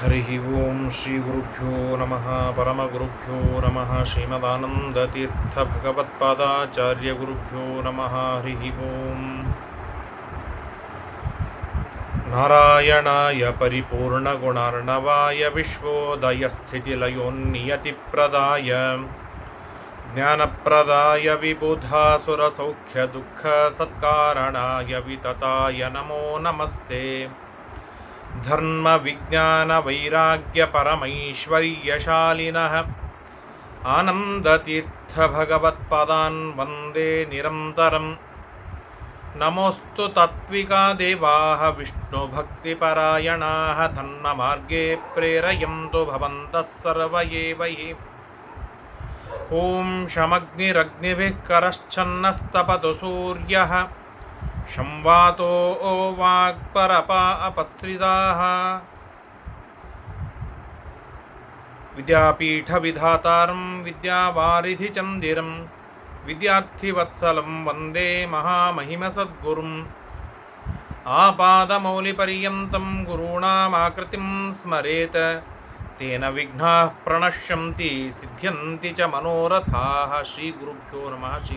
हरिः ओं श्रीगुरुभ्यो नमः, परमगुरुभ्यो नमः, श्रीमदानन्दतीर्थभगवत्पादाचार्यगुरुभ्यो नमः, हरिः ओम् नारायणाय परिपूर्णगुणार्णवाय विश्वोदयस्थितिलयोन्नियतिप्रदाय, ज्ञानप्रदाय विबुधासुरसौख्यदुःखसत्कारणाय वितताय नमो नमस्ते। धर्मविज्ञानवैराग्यपरमैश्वर्यशालिनः आनन्दतीर्थभगवत्पदान् वन्दे निरन्तरम्। नमोऽस्तु तात्विका देवाः विष्णुभक्तिपरायणाः धन्ममार्गे प्रेरयन्तु भवन्तः सर्व एव हि ॐ शमग्निरग्निभिः करश्चन्नस्तपतु सूर्यः संवातो वाक्परपा अपस्रिताः विद्यापीठविधातारं विद्यावारिधिचन्दिरं, विद्यार्थिवत्सलं वंदे महामहिमसद्गुरुम्। आपादमौलिपर्यन्तं गुरूणामाकृतिं स्मरेत्, तेन विघ्नाः प्रणश्यन्ति, सिद्ध्यन्ति च मनोरथाः। श्रीगुरुभ्यो नमः श्री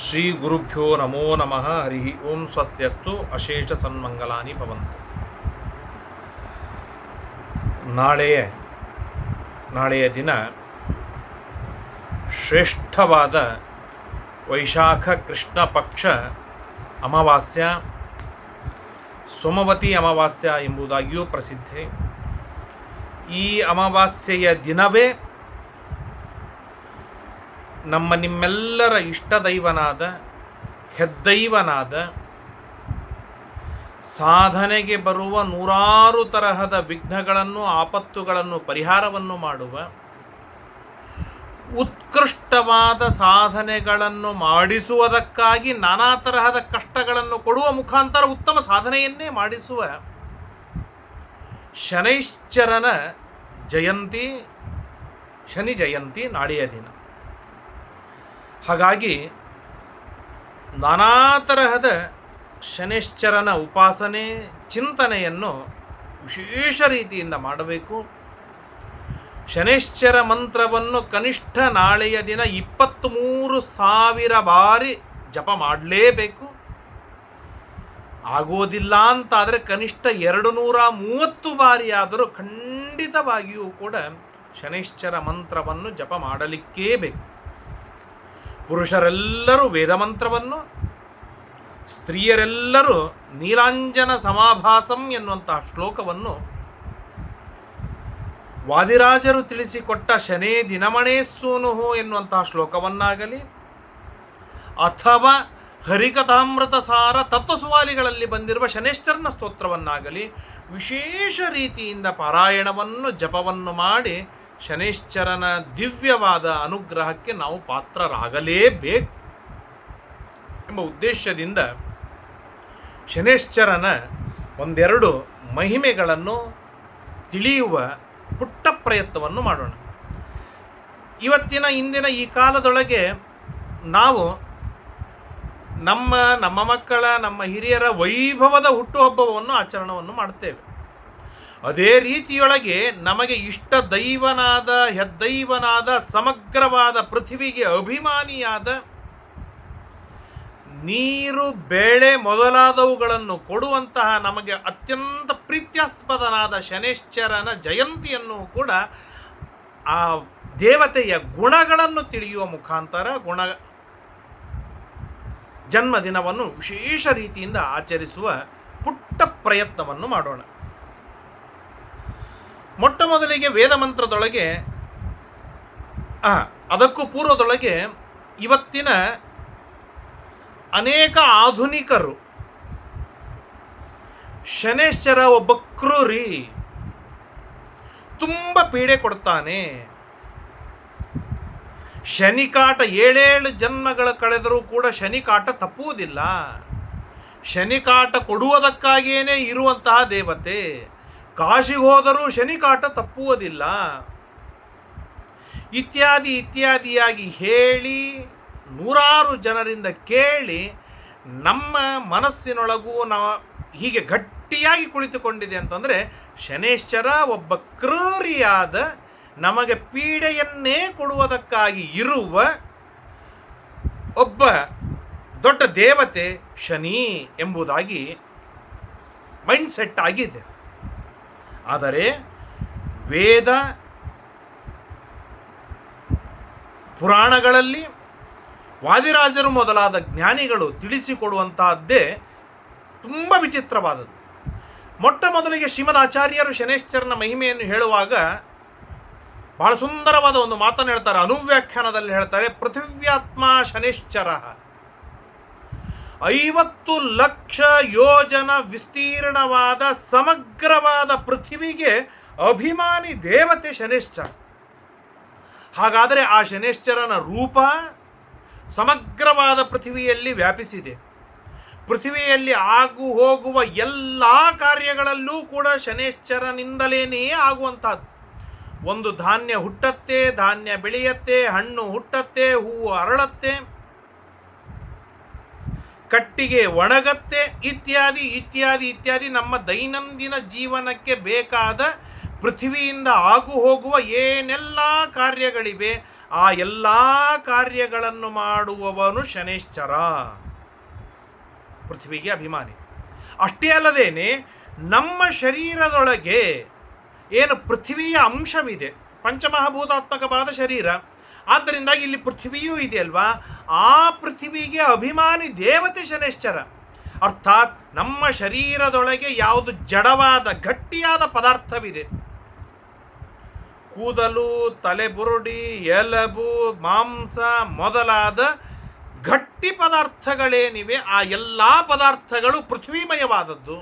ಶ್ರೀ ಗುರುಭ್ಯೋ ನಮೋ ನಮಃ ಹರಿ ಓಂ ಸ್ವಸ್ತ್ಯಸ್ತು ಅಶೇಷ ಸನ್ಮಂಗಲಾನಿ ಭವಂತು. ನಾಳೆಯ ನಾಳೆಯ ದಿನ ಶ್ರೇಷ್ಠವಾದ ವೈಶಾಖ ಕೃಷ್ಣ ಪಕ್ಷ ಅಮಾವಾಸ್ಯ, ಸೋಮವತಿ ಅಮಾವಾಸ್ಯ ಎಂಬುದಾಗಿಯೂ ಪ್ರಸಿದ್ಧಿ. ಈ ಅಮಾವಾಸ್ಯೆಯ ದಿನವೇ ನಮ್ಮ ನಿಮ್ಮೆಲ್ಲರ ಇಷ್ಟದೈವನಾದ, ಹೆದ್ದೈವನಾದ, ಸಾಧನೆಗೆ ಬರುವ ನೂರಾರು ತರಹದ ವಿಘ್ನಗಳನ್ನು, ಆಪತ್ತುಗಳನ್ನು, ಪರಿಹಾರವನ್ನು ಮಾಡುವ ಉತ್ಕೃಷ್ಟವಾದ ಸಾಧನೆಗಳನ್ನು ಮಾಡಿಸುವುದಕ್ಕಾಗಿ ನಾನಾ ತರಹದ ಕಷ್ಟಗಳನ್ನು ಕೊಡುವ ಮುಖಾಂತರ ಉತ್ತಮ ಸಾಧನೆಯನ್ನೇ ಮಾಡಿಸುವ ಶನೈಶ್ಚರನ ಜಯಂತಿ, ಶನಿ ಜಯಂತಿ ನಾಳೆಯ ದಿನ. ಹಾಗಾಗಿ ನಾನಾ ತರಹದ ಶನಿಶ್ಚರನ ಉಪಾಸನೆ, ಚಿಂತನೆಯನ್ನು ವಿಶೇಷ ರೀತಿಯಿಂದ ಮಾಡಬೇಕು. ಶನಿಶ್ಚರ ಮಂತ್ರವನ್ನು ಕನಿಷ್ಠ ನಾಳೆಯ ದಿನ ಇಪ್ಪತ್ತ್ಮೂರು ಸಾವಿರ ಬಾರಿ ಜಪ ಮಾಡಲೇಬೇಕು. ಆಗೋದಿಲ್ಲ ಅಂತಾದರೆ ಕನಿಷ್ಠ ಎರಡು ನೂರ ಮೂವತ್ತು ಬಾರಿಯಾದರೂ ಖಂಡಿತವಾಗಿಯೂ ಕೂಡ ಶನಿಶ್ಚರ ಮಂತ್ರವನ್ನು ಜಪ ಮಾಡಲಿಕ್ಕೇ ಬೇಕು. ಪುರುಷರೆಲ್ಲರೂ ವೇದಮಂತ್ರವನ್ನು, ಸ್ತ್ರೀಯರೆಲ್ಲರೂ ನೀಲಾಂಜನ ಸಮಾಭಾಸಂ ಎನ್ನುವಂತಹ ಶ್ಲೋಕವನ್ನು ವಾದಿರಾಜರು ತಿಳಿಸಿಕೊಟ್ಟ ಶನೇ ದಿನಮಣೇ ಸೂನುಹು ಎನ್ನುವಂತಹ ಶ್ಲೋಕವನ್ನಾಗಲಿ, ಅಥವಾ ಹರಿಕಥಾಮೃತ ಸಾರ ತತ್ವಸುವಾಲಿಗಳಲ್ಲಿ ಬಂದಿರುವ ಶನೇಶ್ವರನ ಸ್ತೋತ್ರವನ್ನಾಗಲಿ, ವಿಶೇಷ ರೀತಿಯಿಂದ ಪಾರಾಯಣವನ್ನು ಜಪವನ್ನು ಮಾಡಿ ಶನೇಶ್ಚರನ ದಿವ್ಯವಾದ ಅನುಗ್ರಹಕ್ಕೆ ನಾವು ಪಾತ್ರರಾಗಲೇಬೇಕು ಎಂಬ ಉದ್ದೇಶದಿಂದ ಶನೇಶ್ಚರನ ಒಂದೆರಡು ಮಹಿಮೆಗಳನ್ನು ತಿಳಿಯುವ ಪುಟ್ಟ ಪ್ರಯತ್ನವನ್ನು ಮಾಡೋಣ. ಇವತ್ತಿನ, ಇಂದಿನ ಈ ಕಾಲದೊಳಗೆ ನಾವು ನಮ್ಮ ನಮ್ಮ ಮಕ್ಕಳ, ನಮ್ಮ ಹಿರಿಯರ ವೈಭವದ ಹುಟ್ಟುಹಬ್ಬವನ್ನು ಆಚರಣವನ್ನು ಮಾಡ್ತೇವೆ ಅದೇ ರೀತಿಯೊಳಗೆ ನಮಗೆ ಇಷ್ಟ ದೈವನಾದ ಹೆದ್ದೈವನಾದ ಸಮಗ್ರವಾದ ಪೃಥ್ವಿಗೆ ಅಭಿಮಾನಿಯಾದ ನೀರು, ಬೇಳೆ ಮೊದಲಾದವುಗಳನ್ನು ಕೊಡುವಂತಹ ನಮಗೆ ಅತ್ಯಂತ ಪ್ರೀತ್ಯಾಸ್ಪದನಾದ ಶನೇಶ್ಚರನ ಜಯಂತಿಯನ್ನು ಕೂಡ ಆ ದೇವತೆಯ ಗುಣಗಳನ್ನು ತಿಳಿಯುವ ಮುಖಾಂತರ ಗುಣ ಜನ್ಮದಿನವನ್ನು ವಿಶೇಷ ರೀತಿಯಿಂದ ಆಚರಿಸುವ ಪುಟ್ಟ ಪ್ರಯತ್ನವನ್ನು ಮಾಡೋಣ. ಮೊಟ್ಟ ಮೊದಲಿಗೆ ವೇದ ಮಂತ್ರದೊಳಗೆ ಅದಕ್ಕೂ ಪೂರ್ವದೊಳಗೆ ಇವತ್ತಿನ ಅನೇಕ ಆಧುನಿಕರು, ಶನೇಶ್ವರ ಒಬ್ಬ ಕ್ರೂರಿ, ತುಂಬ ಪೀಡೆ ಕೊಡ್ತಾನೆ. ಶನಿಕಾಟ ಏಳೇಳು ಜನ್ಮಗಳ ಕಳೆದರೂ ಕೂಡ ಶನಿಕಾಟ ತಪ್ಪುವುದಿಲ್ಲ. ಶನಿಕಾಟ ಕೊಡುವುದಕ್ಕಾಗಿಯೇ ಇರುವಂತಹ ದೇವತೆ. ಕಾಶಿಗೆ ಹೋದರೂ ಶನಿಕಾಟ ತಪ್ಪುವುದಿಲ್ಲ. ಇತ್ಯಾದಿ ಇತ್ಯಾದಿಯಾಗಿ ಹೇಳಿ ನೂರಾರು ಜನರಿಂದ ಕೇಳಿ ನಮ್ಮ ಮನಸ್ಸಿನೊಳಗೂ ನಾವು ಹೀಗೆ ಗಟ್ಟಿಯಾಗಿ ಕುಳಿತುಕೊಂಡಿದೆ ಅಂತಂದರೆ ಶನೇಶ್ವರ ಒಬ್ಬ ಕ್ರೂರಿಯಾದ ನಮಗೆ ಪೀಡೆಯನ್ನೇ ಕೊಡುವುದಕ್ಕಾಗಿ ಇರುವ ಒಬ್ಬ ದೊಡ್ಡ ದೇವತೆ ಶನಿ ಎಂಬುದಾಗಿ ಮೈಂಡ್ ಸೆಟ್ ಆಗಿದೆ. ಆದರೆ ವೇದ ಪುರಾಣಗಳಲ್ಲಿ ವಾದಿರಾಜರು ಮೊದಲಾದ ಜ್ಞಾನಿಗಳು ತಿಳಿಸಿಕೊಡುವಂತಹದ್ದೇ ತುಂಬ ವಿಚಿತ್ರವಾದದ್ದು. ಮೊಟ್ಟ ಮೊದಲಿಗೆ ಶ್ರೀಮದ್ ಆಚಾರ್ಯರು ಶನೇಶ್ವರನ ಮಹಿಮೆಯನ್ನು ಹೇಳುವಾಗ ಬಹಳ ಸುಂದರವಾದ ಒಂದು ಮಾತನ್ನು ಹೇಳ್ತಾರೆ. ಅನುವ್ಯಾಖ್ಯಾನದಲ್ಲಿ ಹೇಳ್ತಾರೆ, ಪೃಥಿವ್ಯಾತ್ಮ ಶನೇಶ್ಚರ ಐವತ್ತು ಲಕ್ಷ ಯೋಜನ ವಿಸ್ತೀರ್ಣವಾದ ಸಮಗ್ರವಾದ ಪೃಥಿವಿಗೆ ಅಭಿಮಾನಿ ದೇವತೆ ಶನೇಶ್ಚರ ಹಾಗಾದರೆ ಆ ಶನೇಶ್ಚರನ ರೂಪ ಸಮಗ್ರವಾದ ಪೃಥ್ವಿಯಲ್ಲಿ ವ್ಯಾಪಿಸಿದೆ. ಪೃಥ್ವಿಯಲ್ಲಿ ಆಗು ಹೋಗುವ ಎಲ್ಲ ಕಾರ್ಯಗಳಲ್ಲೂ ಕೂಡ ಶನೇಶ್ಚರನಿಂದಲೇನೇ ಆಗುವಂಥದ್ದು. ಒಂದು ಧಾನ್ಯ ಹುಟ್ಟತ್ತೆ, ಧಾನ್ಯ ಬೆಳೆಯತ್ತೆ, ಹಣ್ಣು ಹುಟ್ಟತ್ತೆ, ಹೂವು ಅರಳತ್ತೆ. ಕಟ್ಟಿಗೆ, ಒಣಗತ್ತೆ, ಇತ್ಯಾದಿ ಇತ್ಯಾದಿ ಇತ್ಯಾದಿ ನಮ್ಮ ದೈನಂದಿನ ಜೀವನಕ್ಕೆ ಬೇಕಾದ ಪೃಥ್ವಿಯಿಂದ ಆಗು ಹೋಗುವ ಏನೆಲ್ಲ ಕಾರ್ಯಗಳಿವೆ, ಆ ಎಲ್ಲ ಕಾರ್ಯಗಳನ್ನು ಮಾಡುವವನು ಶನೇಶ್ಚರ. ಪೃಥ್ವಿಗೆ ಅಭಿಮಾನಿ. ಅಷ್ಟೇ ಅಲ್ಲದೇನೆ ನಮ್ಮ ಶರೀರದೊಳಗೆ ಏನು ಪೃಥ್ವಿಯ ಅಂಶವಿದೆ, ಪಂಚಮಹಾಭೂತಾತ್ಮಕವಾದ ಶರೀರ. ಆದ್ದರಿಂದಾಗಿ ಇಲ್ಲಿ ಪೃಥ್ವಿಯೂ ಇದೆಯಲ್ವಾ ಆ ಪೃಥ್ವಿಗೆ ಅಭಿಮಾನಿ ದೇವತೆ ಶನೇಶ್ಚರ. ಅರ್ಥಾತ್ ನಮ್ಮ ಶರೀರದೊಳಗೆ ಯಾವುದು ಜಡವಾದ, ಗಟ್ಟಿಯಾದ ಪದಾರ್ಥವಿದೆ. ಕೂದಲು ತಲೆಬುರುಡಿ ಎಲಬು, ಮಾಂಸ ಮೊದಲಾದ ಗಟ್ಟಿ ಪದಾರ್ಥಗಳೇನಿವೆ, ಆ ಎಲ್ಲ ಪದಾರ್ಥಗಳು ಪೃಥ್ವಿಮಯವಾದದ್ದು.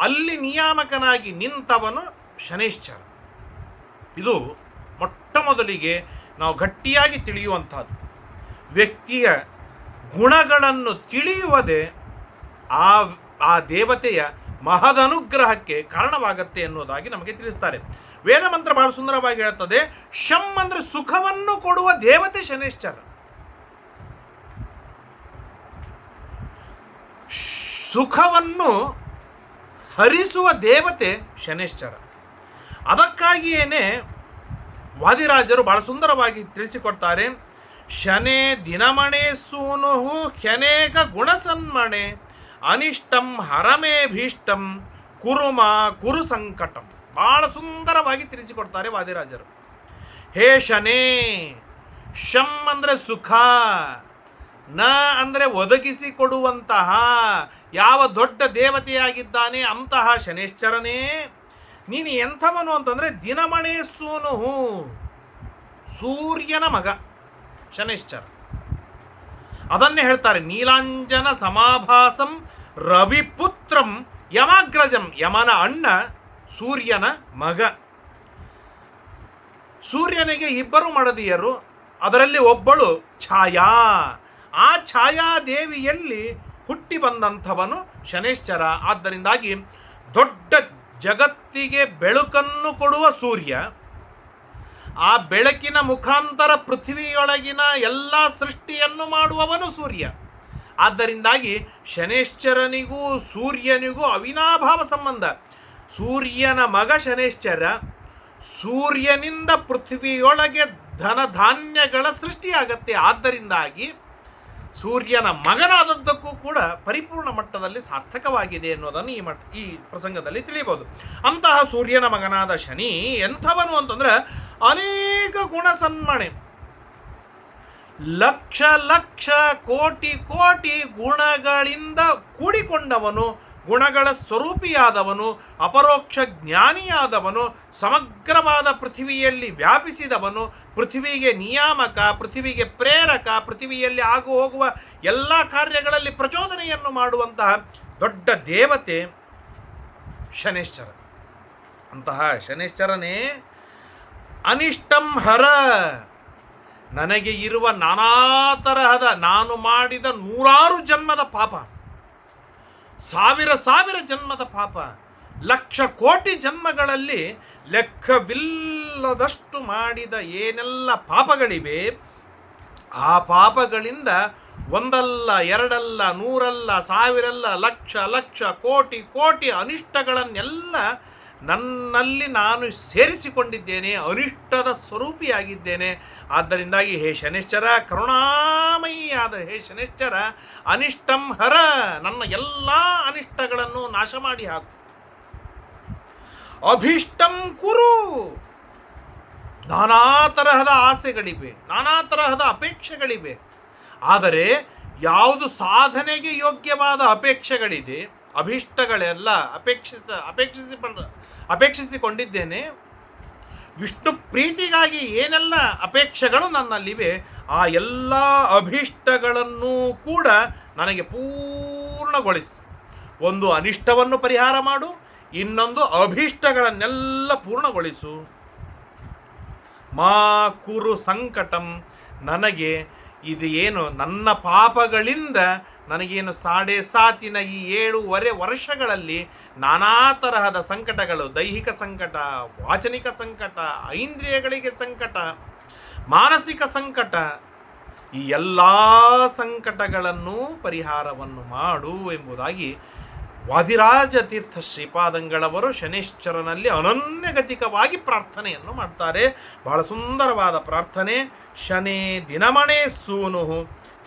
ಅಲ್ಲಿ ನಿಯಾಮಕನಾಗಿ ನಿಂತವನು ಶನೇಶ್ಚರ. ಇದು ಮೊಟ್ಟ ಮೊದಲಿಗೆ ನಾವು ಗಟ್ಟಿಯಾಗಿ ತಿಳಿಯುವಂಥದ್ದು. ವ್ಯಕ್ತಿಯ ಗುಣಗಳನ್ನು ತಿಳಿಯುವುದೇ ಆ ಆ ದೇವತೆಯ ಮಹದನುಗ್ರಹಕ್ಕೆ ಕಾರಣವಾಗತ್ತೆ ಎನ್ನುವುದಾಗಿ ನಮಗೆ ತಿಳಿಸ್ತಾರೆ. ವೇದ ಮಂತ್ರ ಬಹಳ ಸುಂದರವಾಗಿ ಹೇಳುತ್ತದೆ ಶಮ್ ಅಂದರೆ ಸುಖವನ್ನು ಕೊಡುವ ದೇವತೆ ಶನೇಶ್ಚರ ಸುಖವನ್ನು ಹರಿಸುವ ದೇವತೆ ಶನೇಶ್ಚರ ಅದಕ್ಕಾಗಿಯೇನೆ ವಾದಿರಾಜರು ಬಹಳ ಸುಂದರವಾಗಿ ತಿಳಿಸಿಕೊಡ್ತಾರೆ, ಶನೇ ದಿನಮಣೆ ಸೂನುಹು ಹ್ಯನೇಕ ಗುಣಸನ್ಮಣೆ, ಅನಿಷ್ಟಂ ಹರಮೇ ಭೀಷ್ಟಂ ಕುರುಮ ಕುರು ಸಂಕಟಂ. ಬಹಳ ಸುಂದರವಾಗಿ ತಿಳಿಸಿಕೊಡ್ತಾರೆ ವಾದಿರಾಜರು. ಹೇ ಶನೇ, ಶಂ ಅಂದರೆ ಸುಖ, ನ ಅಂದರೆ ಒದಗಿಸಿಕೊಡುವಂತಹ, ಯಾವ ದೊಡ್ಡ ದೇವತೆಯಾಗಿದ್ದಾನೆ ಅಂತಹ ಶನೇಶ್ಚರನೇ ನೀನು ಎಂಥವನು ಅಂತಂದರೆ ದಿನಮಣೆ ಸೂನು ಸೂರ್ಯನ ಮಗ, ಶನಿಶ್ಚರ. ಅದನ್ನೇ ಹೇಳ್ತಾರೆ, ನೀಲಾಂಜನ ಸಮಾಭಾಸಂ ರವಿಪುತ್ರಂ ಯಮಾಗ್ರಜಂ, ಯಮನ ಅಣ್ಣ, ಸೂರ್ಯನ ಮಗ. ಸೂರ್ಯನಿಗೆ ಇಬ್ಬರು ಮಡದಿಯರು, ಅದರಲ್ಲಿ ಒಬ್ಬಳು ಛಾಯಾ. ಆ ಛಾಯಾದೇವಿಯಲ್ಲಿ ಹುಟ್ಟಿ ಬಂದಂಥವನು ಶನೇಶ್ಚರ. ಆದ್ದರಿಂದಾಗಿ ದೊಡ್ಡ ಜಗತ್ತಿಗೆ ಬೆಳಕನ್ನು ಕೊಡುವ ಸೂರ್ಯ, ಆ ಬೆಳಕಿನ ಮುಖಾಂತರ ಪೃಥ್ವಿಯೊಳಗಿನ ಎಲ್ಲ ಸೃಷ್ಟಿಯನ್ನು ಮಾಡುವವನು ಸೂರ್ಯ. ಆದ್ದರಿಂದಾಗಿ ಶನೇಶ್ಚರನಿಗೂ ಸೂರ್ಯನಿಗೂ ಅವಿನಾಭಾವ ಸಂಬಂಧ. ಸೂರ್ಯನ ಮಗ ಶನೇಶ್ಚರ ಸೂರ್ಯನಿಂದ ಪೃಥ್ವಿಯೊಳಗೆ ಧನಧಾನ್ಯಗಳ ಸೃಷ್ಟಿಯಾಗತ್ತೆ. ಆದ್ದರಿಂದಾಗಿ ಸೂರ್ಯನ ಮಗನಾದದ್ದಕ್ಕೂ ಕೂಡ ಪರಿಪೂರ್ಣ ಮಟ್ಟದಲ್ಲಿ ಸಾರ್ಥಕವಾಗಿದೆ ಅನ್ನೋದನ್ನು ಈ ಮಟ್, ಈ ಪ್ರಸಂಗದಲ್ಲಿ ತಿಳಿಯಬಹುದು. ಅಂತಹ ಸೂರ್ಯನ ಮಗನಾದ ಶನಿ ಎಂಥವನು ಅಂತಂದ್ರೆ ಅನೇಕ ಗುಣ ಸನ್ಮಾಣೆ ಲಕ್ಷ ಲಕ್ಷ ಕೋಟಿ ಕೋಟಿ ಗುಣಗಳಿಂದ ಕೂಡಿಕೊಂಡವನು ಗುಣಗಳ ಸ್ವರೂಪಿಯಾದವನು, ಅಪರೋಕ್ಷ ಜ್ಞಾನಿಯಾದವನು, ಸಮಗ್ರವಾದ ಪೃಥ್ವಿಯಲ್ಲಿ ವ್ಯಾಪಿಸಿದವನು, ಪೃಥ್ವಿಗೆ ನಿಯಾಮಕ, ಪೃಥ್ವಿಗೆ ಪ್ರೇರಕ, ಪೃಥ್ವಿಯಲ್ಲಿ ಆಗು ಹೋಗುವ ಎಲ್ಲ ಕಾರ್ಯಗಳಲ್ಲಿ ಪ್ರಚೋದನೆಯನ್ನು ಮಾಡುವಂತಹ ದೊಡ್ಡ ದೇವತೆ ಶನೇಶ್ವರ. ಅಂತಹ ಶನೇಶ್ವರನೇ, ಅನಿಷ್ಟಂ ಹರ, ನನಗೆ ಇರುವ ನಾನಾ ತರಹದ ನಾನು ಮಾಡಿದ ನೂರಾರು ಜನ್ಮದ ಪಾಪ. ಸಾವಿರ ಸಾವಿರ ಜನ್ಮದ ಪಾಪ, ಲಕ್ಷ ಕೋಟಿ ಜನ್ಮಗಳಲ್ಲಿ ಲೆಕ್ಕವಿಲ್ಲದಷ್ಟು ಮಾಡಿದ ಏನೆಲ್ಲ ಪಾಪಗಳಿವೆ, ಆ ಪಾಪಗಳಿಂದ ಒಂದಲ್ಲ, ಎರಡಲ್ಲ, ನೂರಲ್ಲ, ಸಾವಿರಲ್ಲ, ಲಕ್ಷ ಲಕ್ಷ ಕೋಟಿ ಕೋಟಿ ಅನಿಷ್ಟಗಳನ್ನೆಲ್ಲ ನನ್ನಲ್ಲಿ ನಾನು ಸೇರಿಸಿಕೊಂಡಿದ್ದೇನೆ ಅನಿಷ್ಟದ ಸ್ವರೂಪಿಯಾಗಿದ್ದೇನೆ. ಆದ್ದರಿಂದಾಗಿ ಹೇ ಶನಿಶ್ಚರ ಕರುಣಾಮಯಿಯಾದ ಹೇ ಶನಿಶ್ಚರ, ಅನಿಷ್ಟಂ ಹರ, ನನ್ನ ಎಲ್ಲ ಅನಿಷ್ಟಗಳನ್ನು ನಾಶ ಮಾಡಿ ಹಾಕು. ಅಭೀಷ್ಟಂ ಕುರು. ನಾನಾ ತರಹದ ಆಸೆಗಳಿವೆ, ನಾನಾ ತರಹದ ಅಪೇಕ್ಷೆಗಳಿವೆ. ಆದರೆ ಯಾವುದು ಸಾಧನೆಗೆ ಯೋಗ್ಯವಾದ ಅಪೇಕ್ಷೆಗಳಿದೆ, ಅಭೀಷ್ಟಗಳೆಲ್ಲ ಅಪೇಕ್ಷಿತ ಅಪೇಕ್ಷಿಸಿ ಅಪೇಕ್ಷಿಸಿಕೊಂಡಿದ್ದೇನೆ. ವಿಷ್ಣು ಪ್ರೀತಿಗಾಗಿ ಏನೆಲ್ಲ ಅಪೇಕ್ಷೆಗಳು ನನ್ನಲ್ಲಿವೆ, ಆ ಎಲ್ಲ ಅಭೀಷ್ಟಗಳನ್ನು ಕೂಡ ನನಗೆ ಪೂರ್ಣಗೊಳಿಸು. ಒಂದು ಅನಿಷ್ಟವನ್ನು ಪರಿಹಾರ ಮಾಡು, ಇನ್ನೊಂದು ಅಭೀಷ್ಟಗಳನ್ನೆಲ್ಲ ಪೂರ್ಣಗೊಳಿಸು. ಮಾ ಕುರು ಸಂಕಟಂ ನನಗೆ ಇದು ಏನು ನನ್ನ ಪಾಪಗಳಿಂದ ನನಗೇನು ಸಾಡೆ ಸಾತಿನ ಈ ಏಳೂವರೆ ವರ್ಷಗಳಲ್ಲಿ ನಾನಾ ತರಹದ ಸಂಕಟಗಳು, ದೈಹಿಕ ಸಂಕಟ, ವಾಚನಿಕ ಸಂಕಟ, ಐಂದ್ರಿಯಗಳಿಗೆ ಸಂಕಟ, ಮಾನಸಿಕ ಸಂಕಟ, ಈ ಎಲ್ಲ ಸಂಕಟಗಳನ್ನು ಪರಿಹಾರವನ್ನು ಮಾಡು ಎಂಬುದಾಗಿ ವಾದಿರಾಜ ತೀರ್ಥ ಶ್ರೀಪಾದಂಗಳವರು ಶನೇಶ್ವರನಲ್ಲಿ ಅನನ್ಯಗತಿಕವಾಗಿ ಪ್ರಾರ್ಥನೆಯನ್ನು ಮಾಡ್ತಾರೆ. ಬಹಳ ಸುಂದರವಾದ ಪ್ರಾರ್ಥನೆ. ಶನೇ ದಿನಮಣೆ ಸೂನು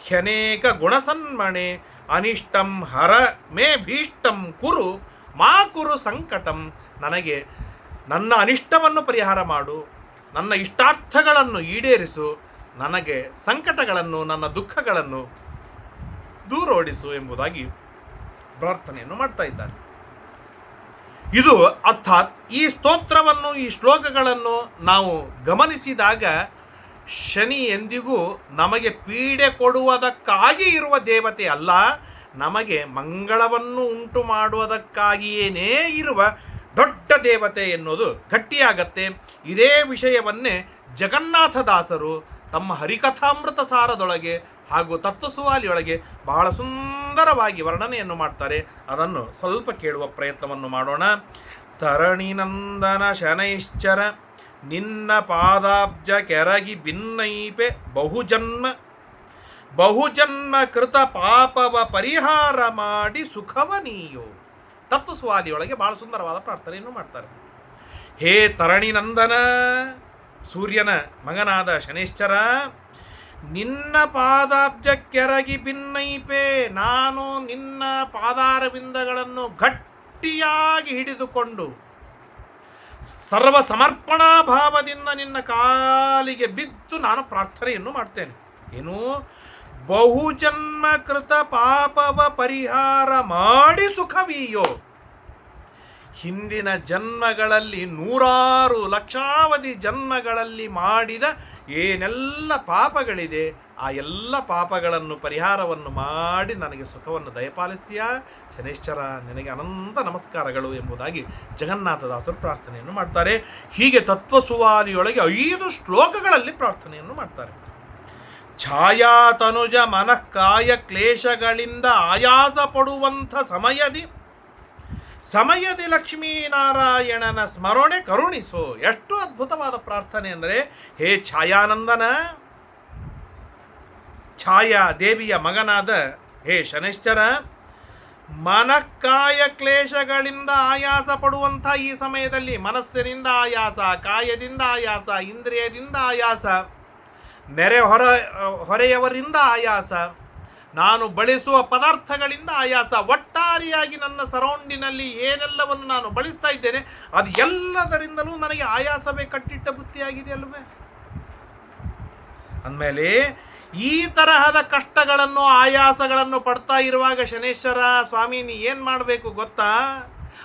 ಹ್ಯನೇಕ ಗುಣಸನ್ಮಣೆ ಅನಿಷ್ಟಂ ಹರ ಮೇ ಭೀಷ್ಟಂ ಕುರು ಮಾ ಕುರು ಸಂಕಟಂ. ನನಗೆ ನನ್ನ ಅನಿಷ್ಟವನ್ನು ಪರಿಹಾರ ಮಾಡು, ನನ್ನ ಇಷ್ಟಾರ್ಥಗಳನ್ನು ಈಡೇರಿಸು, ನನಗೆ ಸಂಕಟಗಳನ್ನು, ನನ್ನ ದುಃಖಗಳನ್ನು ದೂರೋಡಿಸು ಎಂಬುದಾಗಿ ಪ್ರಾರ್ಥನೆಯನ್ನು ಮಾಡ್ತಾ ಇದ್ದಾರೆ. ಇದು ಅರ್ಥಾತ್ ಈ ಸ್ತೋತ್ರವನ್ನು, ಈ ಶ್ಲೋಕಗಳನ್ನು ನಾವು ಗಮನಿಸಿದಾಗ ಶನಿ ಎಂದಿಗೂ ನಮಗೆ ಪೀಡೆ ಕೊಡುವುದಕ್ಕಾಗಿ ಇರುವ ದೇವತೆ ಅಲ್ಲ, ನಮಗೆ ಮಂಗಳವನ್ನು ಉಂಟು ಮಾಡುವುದಕ್ಕಾಗಿಯೇನೇ ಇರುವ ದೊಡ್ಡ ದೇವತೆ ಎನ್ನುವುದು ಗಟ್ಟಿಯಾಗತ್ತೆ. ಇದೇ ವಿಷಯವನ್ನೇ ಜಗನ್ನಾಥದಾಸರು ತಮ್ಮ ಹರಿಕಥಾಮೃತ ಸಾರದೊಳಗೆ ಹಾಗೂ ತತ್ವಸುವಾಲಿಯೊಳಗೆ ಬಹಳ ಸುಂದರವಾಗಿ ವರ್ಣನೆಯನ್ನು ಮಾಡ್ತಾರೆ. ಅದನ್ನು ಸ್ವಲ್ಪ ಕೇಳುವ ಪ್ರಯತ್ನವನ್ನು ಮಾಡೋಣ. ತರಣಿನಂದನ ಶನೈಶ್ಚರ ನಿನ್ನ ಪಾದಾಬ್ಜ ಕೆರಗಿ ಭಿನ್ನೈಪೆ ಬಹುಜನ್ಮ ಬಹುಜನ್ಮ ಕೃತ ಪಾಪವ ಪರಿಹಾರ ಮಾಡಿ ಸುಖವ ನೀಯೋ. ತತ್ವಸ್ವಾದಿಯೊಳಗೆ ಬಹಳ ಸುಂದರವಾದ ಪ್ರಾರ್ಥನೆಯನ್ನು ಮಾಡ್ತಾರೆ. ಹೇ ತರಣಿನಂದನ, ಸೂರ್ಯನ ಮಗನಾದ ಶನೇಶ್ಚರ ನಿನ್ನ ಪಾದಾಬ್ಜಕ್ಕೆರಗಿ ಭಿನ್ನೈಪೆ ನಾನು ನಿನ್ನ ಪಾದಾರವಿಂದಗಳನ್ನು ಗಟ್ಟಿಯಾಗಿ ಹಿಡಿದುಕೊಂಡು ಸರ್ವ ಸಮರ್ಪಣಾ ಭಾವದಿಂದ ನಿನ್ನ ಕಾಲಿಗೆ ಬಿದ್ದು ನಾನು ಪ್ರಾರ್ಥನೆಯನ್ನು ಮಾಡ್ತೇನೆ. ಏನು? ಬಹುಜನ್ಮ ಕೃತ ಪಾಪವ ಪರಿಹಾರ ಮಾಡಿ ಸುಖವೀಯೋ. ಹಿಂದಿನ ಜನ್ಮಗಳಲ್ಲಿ ನೂರಾರು ಲಕ್ಷಾವಧಿ ಜನ್ಮಗಳಲ್ಲಿ ಮಾಡಿದ ಏನೆಲ್ಲ ಪಾಪಗಳಿದೆ, ಆ ಎಲ್ಲ ಪಾಪಗಳನ್ನು, ಪರಿಹಾರವನ್ನು ಮಾಡಿ ನನಗೆ ಸುಖವನ್ನು ದಯಪಾಲಿಸ್ತೀಯಾ? ಶನೇಶ್ವರ ನಿನಗೆ ಅನಂತ ನಮಸ್ಕಾರಗಳು ಎಂಬುದಾಗಿ ಜಗನ್ನಾಥದಾಸರು ಪ್ರಾರ್ಥನೆಯನ್ನು ಮಾಡ್ತಾರೆ. ಹೀಗೆ ತತ್ವ ಸುವಾರಿಯೊಳಗೆ ಐದು ಶ್ಲೋಕಗಳಲ್ಲಿ ಪ್ರಾರ್ಥನೆಯನ್ನು ಮಾಡ್ತಾರೆ. ಛಾಯಾ ತನುಜ ಮನಃಕಾಯ ಕ್ಲೇಶಗಳಿಂದ ಆಯಾಸ ಪಡುವಂಥ ಸಮಯದಿ. ಸಮಯದಿ ಲಕ್ಷ್ಮೀನಾರಾಯಣನ ಸ್ಮರಣೆ ಕರುಣಿಸು. ಎಷ್ಟು ಅದ್ಭುತವಾದ ಪ್ರಾರ್ಥನೆ ಅಂದರೆ, ಹೇ ಛಾಯಾನಂದನ ಛಾಯಾ ದೇವಿಯ ಮಗನಾದ ಹೇ ಶನೇಶ್ವರ ಮನಃಕಾಯ ಕ್ಲೇಶಗಳಿಂದ ಆಯಾಸ ಪಡುವಂಥ ಈ ಸಮಯದಲ್ಲಿ ಮನಸ್ಸಿನಿಂದ ಆಯಾಸ, ಕಾಯದಿಂದ ಆಯಾಸ, ಇಂದ್ರಿಯದಿಂದ ಆಯಾಸ, ನೆರೆ ಹೊರ, ಹೊರೆಯವರಿಂದ ಆಯಾಸ, ನಾನು ಬಳಸುವ ಪದಾರ್ಥಗಳಿಂದ ಆಯಾಸ, ಒಟ್ಟಾರೆಯಾಗಿ ನನ್ನ ಸರೌಂಡಿನಲ್ಲಿ ಏನೆಲ್ಲವನ್ನು ನಾನು ಬಳಸ್ತಾ ಇದ್ದೇನೆ ಅದು ಎಲ್ಲದರಿಂದಲೂ ನನಗೆ ಆಯಾಸವೇ ಕಟ್ಟಿಟ್ಟ ಬುತ್ತಿಯಾಗಿದೆ ಅಲ್ವೇ? ಅಂದಮೇಲೆ ಈ ತರಹದ ಕಷ್ಟಗಳನ್ನು, ಆಯಾಸಗಳನ್ನು ಪಡ್ತಾ ಇರುವಾಗ ಶನೇಶ್ವರ ಸ್ವಾಮಿ, ನೀ ಏನು ಮಾಡಬೇಕು ಗೊತ್ತಾ?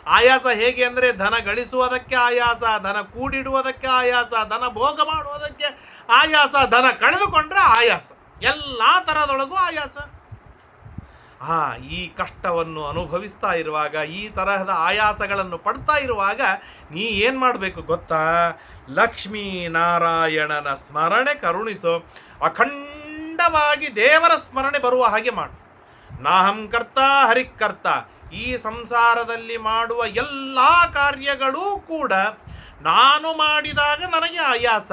ಆಯಾಸ ಹೇಗೆ ಅಂದರೆ ಧನ ಗಳಿಸುವುದಕ್ಕೆ ಆಯಾಸ, ಧನ ಕೂಡಿಡುವುದಕ್ಕೆ ಆಯಾಸ, ಧನ ಭೋಗ ಮಾಡುವುದಕ್ಕೆ ಆಯಾಸ, ಧನ ಕಳೆದುಕೊಂಡ್ರೆ ಆಯಾಸ. ಎಲ್ಲ ಥರದೊಳಗೂ ಆಯಾಸ. ಆ, ಈ ಕಷ್ಟವನ್ನು ಅನುಭವಿಸ್ತಾ ಇರುವಾಗ, ಈ ತರಹದ ಆಯಾಸಗಳನ್ನು ಪಡ್ತಾ ಇರುವಾಗ ನೀ ಏನು ಮಾಡಬೇಕು ಗೊತ್ತಾ? ಲಕ್ಷ್ಮೀ ನಾರಾಯಣನ ಸ್ಮರಣೆ ಕರುಣಿಸೋ. ಅಖಂಡವಾಗಿ ದೇವರ ಸ್ಮರಣೆ ಬರುವ ಹಾಗೆ ಮಾಡು. ನಾಹಂ ಕರ್ತ, ಹರಿಕರ್ತ, ಈ ಸಂಸಾರದಲ್ಲಿ ಮಾಡುವ ಎಲ್ಲ ಕಾರ್ಯಗಳೂ ಕೂಡ ನಾನು ಮಾಡಿದಾಗ ನನಗೆ ಆಯಾಸ.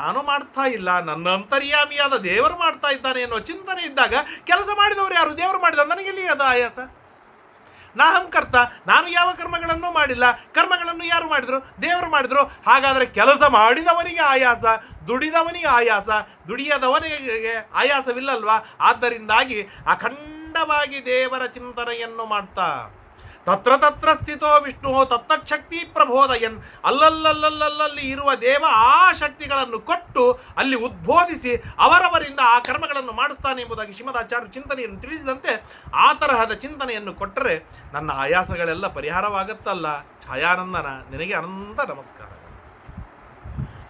ನಾನು ಮಾಡ್ತಾ ಇಲ್ಲ, ನನ್ನ ಅಂತರ್ಯಾಮಿಯಾದ ದೇವರು ಮಾಡ್ತಾ ಇದ್ದಾನೆ ಅನ್ನೋ ಚಿಂತನೆ ಇದ್ದಾಗ ಕೆಲಸ ಮಾಡಿದವರು ಯಾರು? ದೇವರು ಮಾಡಿದ ನನಗೆಲ್ಲಿ ಅದು ಆಯಾಸ? ನಾಹಂ ಕರ್ತ, ನಾನು ಯಾವ ಕರ್ಮಗಳನ್ನು ಮಾಡಿಲ್ಲ, ಕರ್ಮಗಳನ್ನು ಯಾರು ಮಾಡಿದರು? ದೇವರು ಮಾಡಿದರು. ಹಾಗಾದರೆ ಕೆಲಸ ಮಾಡಿದವರಿಗೆ ಆಯಾಸ. ದುಡಿದವನಿಗೆ ಆಯಾಸ, ದುಡಿಯದವನಿಗೆ ಆಯಾಸವಿಲ್ಲಲ್ವಾ? ಆದ್ದರಿಂದಾಗಿ ಅಖಂಡವಾಗಿ ದೇವರ ಚಿಂತನೆಯನ್ನು ಮಾಡ್ತಾ, ತತ್ರ ತತ್ರ ಸ್ಥಿತೋ ವಿಷ್ಣು ತತ್ತಶಕ್ತಿ ಪ್ರಬೋಧಯನ್, ಅಲ್ಲಲ್ಲಲ್ಲಲ್ಲಲ್ಲಿ ಇರುವ ದೇವ ಆ ಶಕ್ತಿಗಳನ್ನು ಕೊಟ್ಟು ಅಲ್ಲಿ ಉದ್ಬೋಧಿಸಿ ಅವರವರಿಂದ ಆ ಕರ್ಮಗಳನ್ನು ಮಾಡಿಸ್ತಾನೆ ಎಂಬುದಾಗಿ ಶ್ರೀಮದಾಚಾರ್ಯ ಚಿಂತನೆಯನ್ನು ತಿಳಿಸಿದಂತೆ ಆ ತರಹದ ಚಿಂತನೆಯನ್ನು ಕೊಟ್ಟರೆ ನನ್ನ ಆಯಾಸಗಳೆಲ್ಲ ಪರಿಹಾರವಾಗುತ್ತಲ್ಲ? ಛಾಯಾನಂದನ, ನಿನಗೆ ಅನಂತ ನಮಸ್ಕಾರ.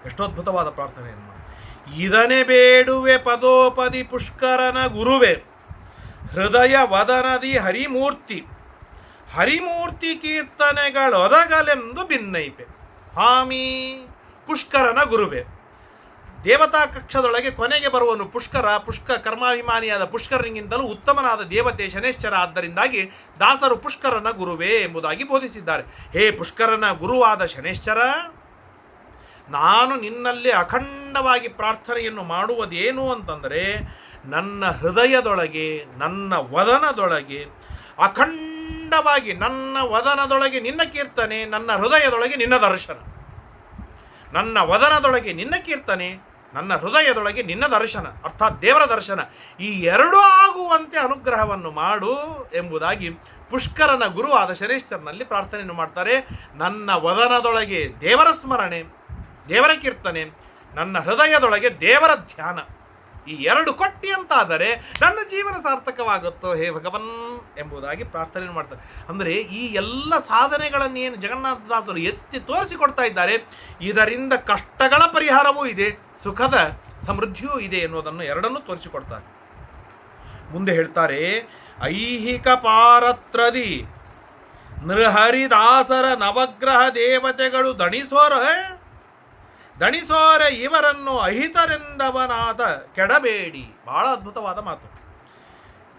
ಎಷ್ಟೋ ಅದ್ಭುತವಾದ ಪ್ರಾರ್ಥನೆಯನ್ನು ಇದನೆ ಬೇಡುವೆ ಪದೋಪದಿ ಪುಷ್ಕರನ ಗುರುವೆ. ಹೃದಯ ವದನದಿ ಹರಿಮೂರ್ತಿ. ಹರಿಮೂರ್ತಿ ಕೀರ್ತನೆಗಳೊದಗಲೆಂದು ಭಿನ್ನೈಪೆ ಸ್ವಾಮಿ, ಪುಷ್ಕರನ ಗುರುವೆ. ದೇವತಾ ಕಕ್ಷದೊಳಗೆ ಕೊನೆಗೆ ಬರುವನು ಪುಷ್ಕರ, ಪುಷ್ಕ ಕರ್ಮಾಭಿಮಾನಿಯಾದ ಪುಷ್ಕರನಿಗಿಂತಲೂ ಉತ್ತಮನಾದ ದೇವತೆ ಶನೇಶ್ವರ. ಆದ್ದರಿಂದಾಗಿ ದಾಸರು ಪುಷ್ಕರನ ಗುರುವೇ ಎಂಬುದಾಗಿ ಬೋಧಿಸಿದ್ದಾರೆ. ಹೇ ಪುಷ್ಕರನ ಗುರುವಾದ ಶನೇಶ್ವರ ನಾನು ನಿನ್ನಲ್ಲಿ ಅಖಂಡವಾಗಿ ಪ್ರಾರ್ಥನೆಯನ್ನು ಮಾಡುವುದೇನು ಅಂತಂದರೆ, ನನ್ನ ಹೃದಯದೊಳಗೆ, ನನ್ನ ವದನದೊಳಗೆ, ಅಖಂಡವಾಗಿ ನನ್ನ ವದನದೊಳಗೆ ನಿನ್ನ ಕೀರ್ತನೆ, ನನ್ನ ಹೃದಯದೊಳಗೆ ನಿನ್ನ ದರ್ಶನ. ನನ್ನ ವದನದೊಳಗೆ ನಿನ್ನ ಕೀರ್ತನೆ, ನನ್ನ ಹೃದಯದೊಳಗೆ ನಿನ್ನ ದರ್ಶನ, ಅರ್ಥಾತ್ ದೇವರ ದರ್ಶನ, ಈ ಎರಡೂ ಆಗುವಂತೆ ಅನುಗ್ರಹವನ್ನು ಮಾಡು ಎಂಬುದಾಗಿ ಪುಷ್ಕರನ ಗುರುವಾದ ಶನೇಶ್ವರನಲ್ಲಿ ಪ್ರಾರ್ಥನೆಯನ್ನು ಮಾಡ್ತಾರೆ. ನನ್ನ ವದನದೊಳಗೆ ದೇವರ ಸ್ಮರಣೆ ದೇವರ ಕೀರ್ತನೆ, ನನ್ನ ಹೃದಯದೊಳಗೆ ದೇವರ ಧ್ಯಾನ. ಈ ಎರಡು ಕೊಟ್ಟಿ ಅಂತಾದರೆ ನನ್ನ ಜೀವನ ಸಾರ್ಥಕವಾಗುತ್ತೋ ಹೇ ಭಗವನ್ ಎಂಬುದಾಗಿ ಪ್ರಾರ್ಥನೆ ಮಾಡ್ತಾರೆ. ಅಂದರೆ ಈ ಎಲ್ಲ ಸಾಧನೆಗಳನ್ನೇನು ಜಗನ್ನಾಥದಾಸರು ಎತ್ತಿ ತೋರಿಸಿಕೊಡ್ತಾ ಇದ್ದಾರೆ, ಇದರಿಂದ ಕಷ್ಟಗಳ ಪರಿಹಾರವೂ ಇದೆ, ಸುಖದ ಸಮೃದ್ಧಿಯೂ ಇದೆ ಎನ್ನುವುದನ್ನು ಎರಡನ್ನೂ ತೋರಿಸಿಕೊಡ್ತಾರೆ. ಮುಂದೆ ಹೇಳ್ತಾರೆ, ಐಹಿಕ ಪಾರತ್ರದಿ, ನೃಹರಿದಾಸರ ನವಗ್ರಹ ದೇವತೆಗಳು ದಣಿಸೋರ ದಣಿಸೋರ ಇವರನ್ನು ಅಹಿತರೆಂದವನಾದ ಕೆಡಬೇಡಿ. ಬಹಳ ಅದ್ಭುತವಾದ ಮಾತು.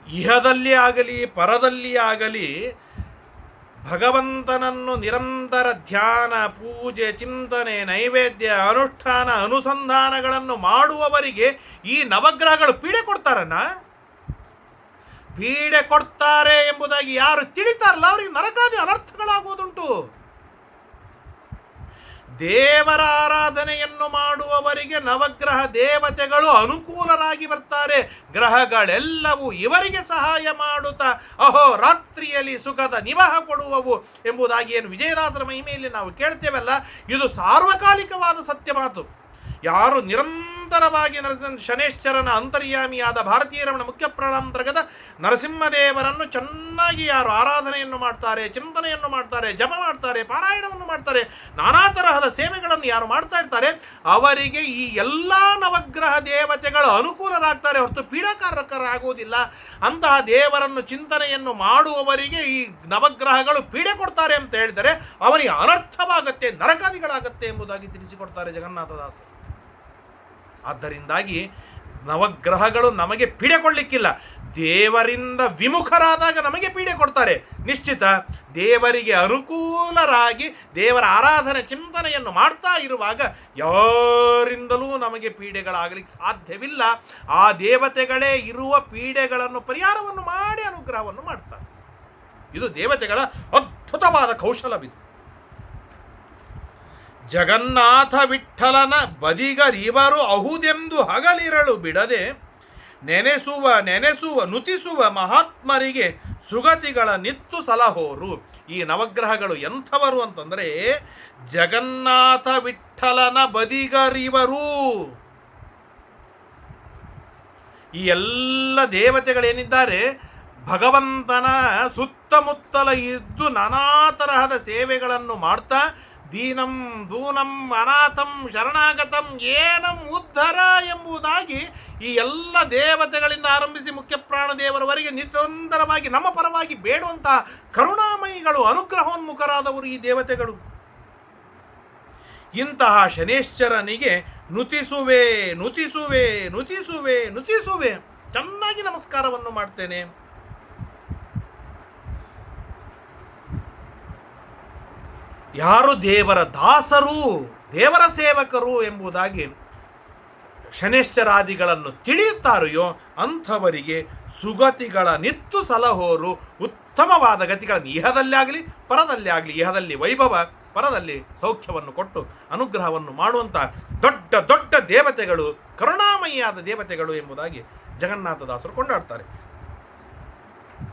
ಇಹದಲ್ಲಿ ಆಗಲಿ, ಪರದಲ್ಲಿ ಆಗಲಿ ಭಗವಂತನನ್ನು ನಿರಂತರ ಧ್ಯಾನ, ಪೂಜೆ, ಚಿಂತನೆ, ನೈವೇದ್ಯ, ಅನುಷ್ಠಾನ, ಅನುಸಂಧಾನಗಳನ್ನು ಮಾಡುವವರಿಗೆ ಈ ನವಗ್ರಹಗಳು ಪೀಡೆ ಕೊಡ್ತಾರನ್ನ ಪೀಡೆ ಕೊಡ್ತಾರೆ ಎಂಬುದಾಗಿ ಯಾರು ತಿಳಿತಾರಲ್ಲ? ಅವರಿಗೆ ನರಕಾದಿ ದೇವರ ಆರಾಧನೆಯನ್ನು ಮಾಡುವವರಿಗೆ ನವಗ್ರಹ ದೇವತೆಗಳು ಅನುಕೂಲರಾಗಿ ಬರ್ತಾರೆ. ಗ್ರಹಗಳೆಲ್ಲವೂ ಇವರಿಗೆ ಸಹಾಯ ಮಾಡುತ್ತಾ, ಅಹೋ, ರಾತ್ರಿಯಲ್ಲಿ ಸುಖದ ನಿವಾಹ ಕೊಡುವವು ಎಂಬುದಾಗಿ ಏನು ವಿಜಯದಾಸರ ಮಹಿಮೆಯಲ್ಲಿ ನಾವು ಕೇಳ್ತೇವಲ್ಲ, ಇದು ಸಾರ್ವಕಾಲಿಕವಾದ ಸತ್ಯ ಮಾತು. ಯಾರು ನಿರಂತರವಾಗಿ ನರಸಿಂಹ ಶನೇಶ್ವರನ ಅಂತರ್ಯಾಮಿಯಾದ ಭಾರತೀಯ ರಮಣ ಮುಖ್ಯ ಪ್ರಾಣಾಂತರ್ಗತ ನರಸಿಂಹದೇವರನ್ನು ಚೆನ್ನಾಗಿ ಯಾರು ಆರಾಧನೆಯನ್ನು ಮಾಡ್ತಾರೆ, ಚಿಂತನೆಯನ್ನು ಮಾಡ್ತಾರೆ, ಜಪ ಮಾಡ್ತಾರೆ, ಪಾರಾಯಣವನ್ನು ಮಾಡ್ತಾರೆ, ನಾನಾ ತರಹದ ಸೇವೆಗಳನ್ನು ಯಾರು ಮಾಡ್ತಾ ಇರ್ತಾರೆ, ಅವರಿಗೆ ಈ ಎಲ್ಲ ನವಗ್ರಹ ದೇವತೆಗಳು ಅನುಕೂಲರಾಗ್ತಾರೆ ಹೊರತು ಪೀಡಾಕಾರಕರಾಗುವುದಿಲ್ಲ. ಅಂತಹ ದೇವರನ್ನು ಚಿಂತನೆಯನ್ನು ಮಾಡುವವರಿಗೆ ಈ ನವಗ್ರಹಗಳು ಪೀಡೆ ಕೊಡ್ತಾರೆ ಅಂತ ಹೇಳಿದರೆ ಅವರಿಗೆ ಅನರ್ಥವಾಗತ್ತೆ, ನರಕಾದಿಗಳಾಗತ್ತೆ ಎಂಬುದಾಗಿ ತಿಳಿಸಿಕೊಡ್ತಾರೆ ಜಗನ್ನಾಥದಾಸರು ಆದ್ದರಿಂದಾಗಿ ನವಗ್ರಹಗಳು ನಮಗೆ ಪೀಡೆ ಕೊಡಲಿಕ್ಕಿಲ್ಲ. ದೇವರಿಂದ ವಿಮುಖರಾದಾಗ ನಮಗೆ ಪೀಡೆ ಕೊಡ್ತಾರೆ. ನಿಶ್ಚಿತ, ದೇವರಿಗೆ ಅನುಕೂಲರಾಗಿ ದೇವರ ಆರಾಧನೆ ಚಿಂತನೆಯನ್ನು ಮಾಡ್ತಾ ಇರುವಾಗ ಯಾರಿಂದಲೂ ನಮಗೆ ಪೀಡೆಗಳಾಗಲಿಕ್ಕೆ ಸಾಧ್ಯವಿಲ್ಲ. ಆ ದೇವತೆಗಳೇ ಇರುವ ಪೀಡೆಗಳನ್ನು ಪರಿಹಾರವನ್ನು ಮಾಡಿ, ಅನುಗ್ರಹವನ್ನು ಮಾಡ್ತಾರೆ. ಇದು ದೇವತೆಗಳ ಅದ್ಭುತವಾದ ಕೌಶಲವಿದು. ಜಗನ್ನಾಥ ವಿಠಲನ ಬದಿಗರಿವರು ಅಹುದೆಂದು ಹಗಲಿರಳು ಬಿಡದೆ, ನೆನೆಸುವ ನೆನೆಸುವ ನುತಿಸುವ ಮಹಾತ್ಮರಿಗೆ ಸುಗತಿಗಳ ನಿತ್ತು ಸಲಹೋರು. ಈ ನವಗ್ರಹಗಳು ಎಂಥವರು ಅಂತಂದರೆ ಜಗನ್ನಾಥ ವಿಠಲನ ಬದಿಗರಿವರು. ಈ ಎಲ್ಲ ದೇವತೆಗಳೇನಿದ್ದಾರೆ, ಭಗವಂತನ ಸುತ್ತಮುತ್ತಲ ಇದ್ದು ನಾನಾ ತರಹದ ಸೇವೆಗಳನ್ನು ಮಾಡ್ತಾ ದೀನಂ ದೂನಂ ಅನಾಥಂ ಶರಣಾಗತಂ ಏನಂ ಉದ್ಧರ ಎಂಬುದಾಗಿ ಈ ಎಲ್ಲ ದೇವತೆಗಳಿಂದ ಆರಂಭಿಸಿ ಮುಖ್ಯ ದೇವರವರೆಗೆ ನಿರಂತರವಾಗಿ ನಮ್ಮ ಪರವಾಗಿ ಬೇಡುವಂತಹ ಕರುಣಾಮಯಿಗಳು, ಅನುಗ್ರಹೋನ್ಮುಖರಾದವರು ಈ ದೇವತೆಗಳು. ಇಂತಹ ಶನೇಶ್ವರನಿಗೆ ನುತಿಸುವೆ ನುತಿಸುವೆ ನುತಿಸುವೆ ನುತಿಸುವೆ. ಚೆನ್ನಾಗಿ ನಮಸ್ಕಾರವನ್ನು ಮಾಡ್ತೇನೆ. ಯಾರು ದೇವರ ದಾಸರು, ದೇವರ ಸೇವಕರು ಎಂಬುದಾಗಿ ಶನೇಶ್ವರಾದಿಗಳನ್ನು ತಿಳಿಯುತ್ತಾರೆಯೋ ಅಂಥವರಿಗೆ ಸುಗತಿಗಳ ನಿತ್ತು ಸಲಹೋರು ಉತ್ತಮವಾದ ಗತಿಗಳನ್ನು ಇಹದಲ್ಲಿ ಆಗಲಿ, ಪರದಲ್ಲಿ ಆಗಲಿ, ಇಹದಲ್ಲಿ ವೈಭವ, ಪರದಲ್ಲಿ ಸೌಖ್ಯವನ್ನು ಕೊಟ್ಟು ಅನುಗ್ರಹವನ್ನು ಮಾಡುವಂಥ ದೊಡ್ಡ ದೊಡ್ಡ ದೇವತೆಗಳು, ಕರುಣಾಮಯಿಯಾದ ದೇವತೆಗಳು ಎಂಬುದಾಗಿ ಜಗನ್ನಾಥದಾಸರು ಕೊಂಡಾಡ್ತಾರೆ.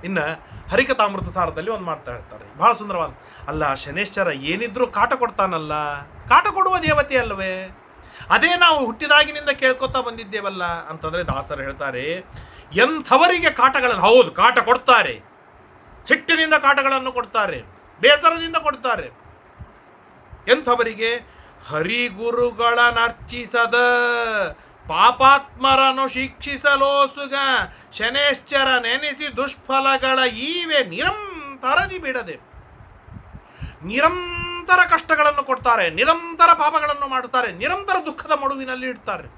ಇನ್ನು ಹರಿಕಥಾಮೃತ ಸಾರದಲ್ಲಿ ಒಂದು ಮಾಡ್ತಾ ಇರ್ತಾರೆ ಬಹಳ ಸುಂದರವಾದ. ಅಲ್ಲ, ಶನೇಶ್ವರ ಏನಿದ್ರೂ ಕಾಟ ಕೊಡ್ತಾನಲ್ಲ? ಕಾಟ ಕೊಡುವ ದೇವತೆ ಅಲ್ವೇ? ಅದೇ ನಾವು ಹುಟ್ಟಿದಾಗಿನಿಂದ ಕೇಳ್ಕೊತಾ ಬಂದಿದ್ದೇವಲ್ಲ ಅಂತಂದರೆ ದಾಸರು ಹೇಳ್ತಾರೆ, ಎಂಥವರಿಗೆ ಕಾಟಗಳನ್ನು, ಹೌದು, ಕಾಟ ಕೊಡ್ತಾರೆ. ಸಿಟ್ಟಿನಿಂದ ಕಾಟಗಳನ್ನು ಕೊಡ್ತಾರೆ, ಬೇಸರದಿಂದ ಕೊಡ್ತಾರೆ. ಎಂಥವರಿಗೆ? ಹರಿಗುರುಗಳನ್ನರ್ಚಿಸದ ಪಾಪಾತ್ಮರನ್ನು ಶಿಕ್ಷಿಸಲೋಸುಗ ಶನೇಶ್ಚರ ನೆನೆಸಿ ದುಷ್ಫಲಗಳ ಈವೆ ನಿರಂತರದಿ ಬಿಡದೆ ನಿರಂತರ ಕಷ್ಟಗಳನ್ನು ಕೊಡ್ತಾರೆ, ನಿರಂತರ ಪಾಪಗಳನ್ನು ಮಾಡುತ್ತಾರೆ, ನಿರಂತರ ದುಃಖದ ಮಡುವಿನಲ್ಲಿ ಇಡ್ತಾರೆ.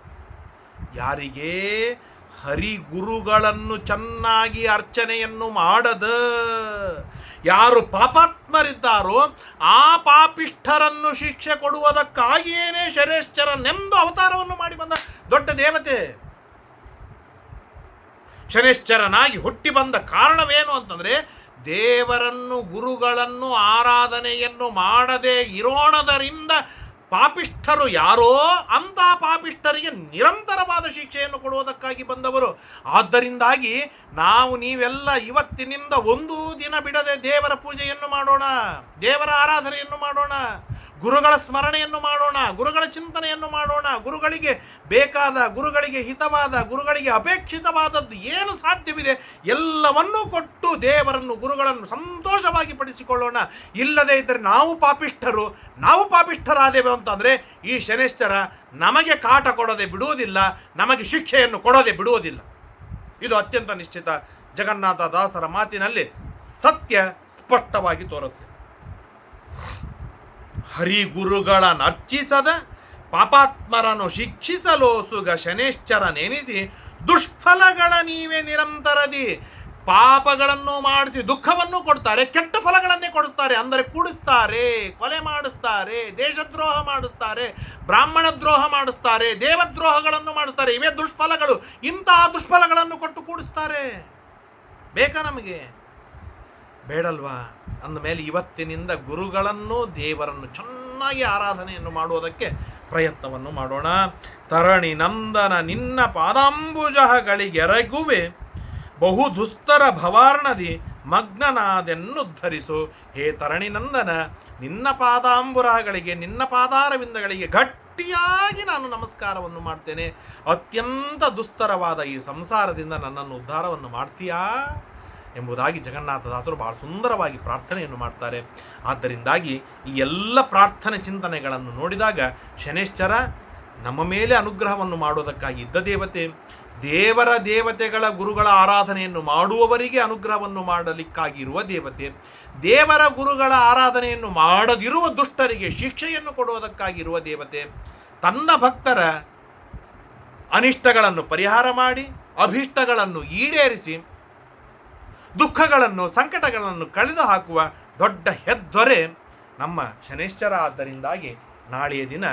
ಯಾರಿಗೆ? ಹರಿಗುರುಗಳನ್ನು ಚೆನ್ನಾಗಿ ಅರ್ಚನೆಯನ್ನು ಮಾಡದ ಯಾರು ಪಾಪಾತ್ಮರಿದ್ದಾರೋ ಆ ಪಾಪಿಷ್ಠರನ್ನು ಶಿಕ್ಷೆ ಕೊಡುವುದಕ್ಕಾಗಿಯೇನೇ ಶನೇಶ್ಚರನೆಂದು ಅವತಾರವನ್ನು ಮಾಡಿ ಬಂದ ದೊಡ್ಡ ದೇವತೆ. ಶನೇಶ್ಚರನಾಗಿ ಹುಟ್ಟಿ ಬಂದ ಕಾರಣವೇನು ಅಂತಂದರೆ ದೇವರನ್ನು, ಗುರುಗಳನ್ನು, ಆರಾಧನೆಯನ್ನು ಮಾಡದೇ ಇರೋಣದರಿಂದ ಪಾಪಿಷ್ಠರು ಯಾರೋ ಅಂಥ ಪಾಪಿಷ್ಠರಿಗೆ ನಿರಂತರವಾದ ಶಿಕ್ಷೆಯನ್ನು ಕೊಡುವುದಕ್ಕಾಗಿ ಬಂದವರು. ಆದ್ದರಿಂದಾಗಿ ನಾವು ನೀವೆಲ್ಲ ಇವತ್ತಿನಿಂದ ಒಂದು ದಿನ ಬಿಡದೆ ದೇವರ ಪೂಜೆಯನ್ನು ಮಾಡೋಣ, ದೇವರ ಆರಾಧನೆಯನ್ನು ಮಾಡೋಣ. ಗುರುಗಳ ಸ್ಮರಣೆಯನ್ನು ಮಾಡೋಣ, ಗುರುಗಳ ಚಿಂತನೆಯನ್ನು ಮಾಡೋಣ, ಗುರುಗಳಿಗೆ ಬೇಕಾದ, ಗುರುಗಳಿಗೆ ಹಿತವಾದ, ಗುರುಗಳಿಗೆ ಅಪೇಕ್ಷಿತವಾದದ್ದು ಏನು ಸಾಧ್ಯವಿದೆ ಎಲ್ಲವನ್ನೂ ಕೊಟ್ಟು ದೇವರನ್ನು, ಗುರುಗಳನ್ನು ಸಂತೋಷವಾಗಿ ಪಡಿಸಿಕೊಳ್ಳೋಣ. ಇಲ್ಲದೇ ಇದ್ದರೆ ನಾವು ಪಾಪಿಷ್ಠರು, ನಾವು ಪಾಪಿಷ್ಠರಾದೇವೆ ಅಂತಂದರೆ ಈ ಶನೇಶ್ವರ ನಮಗೆ ಕಾಟ ಕೊಡದೆ ಬಿಡುವುದಿಲ್ಲ, ನಮಗೆ ಶಿಕ್ಷೆಯನ್ನು ಕೊಡದೆ ಬಿಡುವುದಿಲ್ಲ. ಇದು ಅತ್ಯಂತ ನಿಶ್ಚಿತ ಜಗನ್ನಾಥ ದಾಸರ ಮಾತಿನಲ್ಲಿ ಸತ್ಯ ಸ್ಪಷ್ಟವಾಗಿ ತೋರುತ್ತೆ. ಹರಿಗುರುಗಳ ನರ್ಚಿಸದ ಪಾಪಾತ್ಮರನ್ನು ಶಿಕ್ಷಿಸಲೋಸುಗ ಶನೇಶ್ಚರ ನೆನೆಸಿ ದುಷ್ಫಲಗಳ ನೀವೇ ನಿರಂತರದಿ ಪಾಪಗಳನ್ನು ಮಾಡಿಸಿ ದುಃಖವನ್ನು ಕೊಡ್ತಾರೆ, ಕೆಟ್ಟ ಫಲಗಳನ್ನೇ ಕೊಡುತ್ತಾರೆ, ಅಂದರೆ ಕೂಡಿಸ್ತಾರೆ, ಕೊಲೆ ಮಾಡಿಸ್ತಾರೆ, ದೇಶದ್ರೋಹ ಮಾಡಿಸ್ತಾರೆ, ಬ್ರಾಹ್ಮಣ ದ್ರೋಹ ಮಾಡಿಸ್ತಾರೆ, ದೇವದ್ರೋಹಗಳನ್ನು ಮಾಡುತ್ತಾರೆ ಇವೇ ದುಷ್ಫಲಗಳು, ಇಂತಹ ದುಷ್ಫಲಗಳನ್ನು ಕೊಟ್ಟು ಕೂಡಿಸ್ತಾರೆ. ಬೇಕಾ ನಮಗೆ? ಬೇಡಲ್ವಾ? ಅಂದಮೇಲೆ ಇವತ್ತಿನಿಂದ ಗುರುಗಳನ್ನು ದೇವರನ್ನು ಚೆನ್ನಾಗಿ ಆರಾಧನೆಯನ್ನು ಮಾಡುವುದಕ್ಕೆ ಪ್ರಯತ್ನವನ್ನು ಮಾಡೋಣ. ತರಣಿ ನಂದನ ನಿನ್ನ ಪಾದಾಂಬುಜಗಳಿಗೆರಗುವೆ ಬಹು ದುಸ್ತರ ಭವಾರ್ಣದಿ ಮಗ್ನನಾದೆನ್ನುದ್ಧರಿಸು ಹೇ ತರಣಿ ನಂದನ, ನಿನ್ನ ಪಾದಾಂಬುರಗಳಿಗೆ, ನಿನ್ನ ಪಾದಾರವಿಂದಗಳಿಗೆ ಗಟ್ಟಿಯಾಗಿ ನಾನು ನಮಸ್ಕಾರವನ್ನು ಮಾಡ್ತೇನೆ. ಅತ್ಯಂತ ದುಸ್ತರವಾದ ಈ ಸಂಸಾರದಿಂದ ನನ್ನನ್ನು ಉದ್ಧಾರವನ್ನು ಮಾಡ್ತೀಯಾ? ಎಂಬುದಾಗಿ ಜಗನ್ನಾಥದಾಸರು ಬಹಳ ಸುಂದರವಾಗಿ ಪ್ರಾರ್ಥನೆಯನ್ನು ಮಾಡ್ತಾರೆ. ಆದ್ದರಿಂದಾಗಿ ಈ ಎಲ್ಲ ಪ್ರಾರ್ಥನೆ ಚಿಂತನೆಗಳನ್ನು ನೋಡಿದಾಗ ಶನೇಶ್ಚರ ನಮ್ಮ ಮೇಲೆ ಅನುಗ್ರಹವನ್ನು ಮಾಡುವುದಕ್ಕಾಗಿ ಇದ್ದ ದೇವತೆ, ದೇವರ ದೇವತೆಗಳ ಗುರುಗಳ ಆರಾಧನೆಯನ್ನು ಮಾಡುವವರಿಗೆ ಅನುಗ್ರಹವನ್ನು ಮಾಡಲಿಕ್ಕಾಗಿರುವ ದೇವತೆ, ದೇವರ ಗುರುಗಳ ಆರಾಧನೆಯನ್ನು ಮಾಡದಿರುವ ದುಷ್ಟರಿಗೆ ಶಿಕ್ಷೆಯನ್ನು ಕೊಡುವುದಕ್ಕಾಗಿರುವ ದೇವತೆ, ತನ್ನ ಭಕ್ತರ ಅನಿಷ್ಟಗಳನ್ನು ಪರಿಹಾರ ಮಾಡಿ, ಅಭಿಷ್ಟಗಳನ್ನು ಈಡೇರಿಸಿ ದುಃಖಗಳನ್ನು, ಸಂಕಟಗಳನ್ನು ಕಳೆದು ಹಾಕುವ ದೊಡ್ಡ ಹೆದ್ದೊರೆ ನಮ್ಮ ಶನೇಶ್ಚರ ಆದ್ದರಿಂದಾಗಿ ನಾಳೆಯ ದಿನ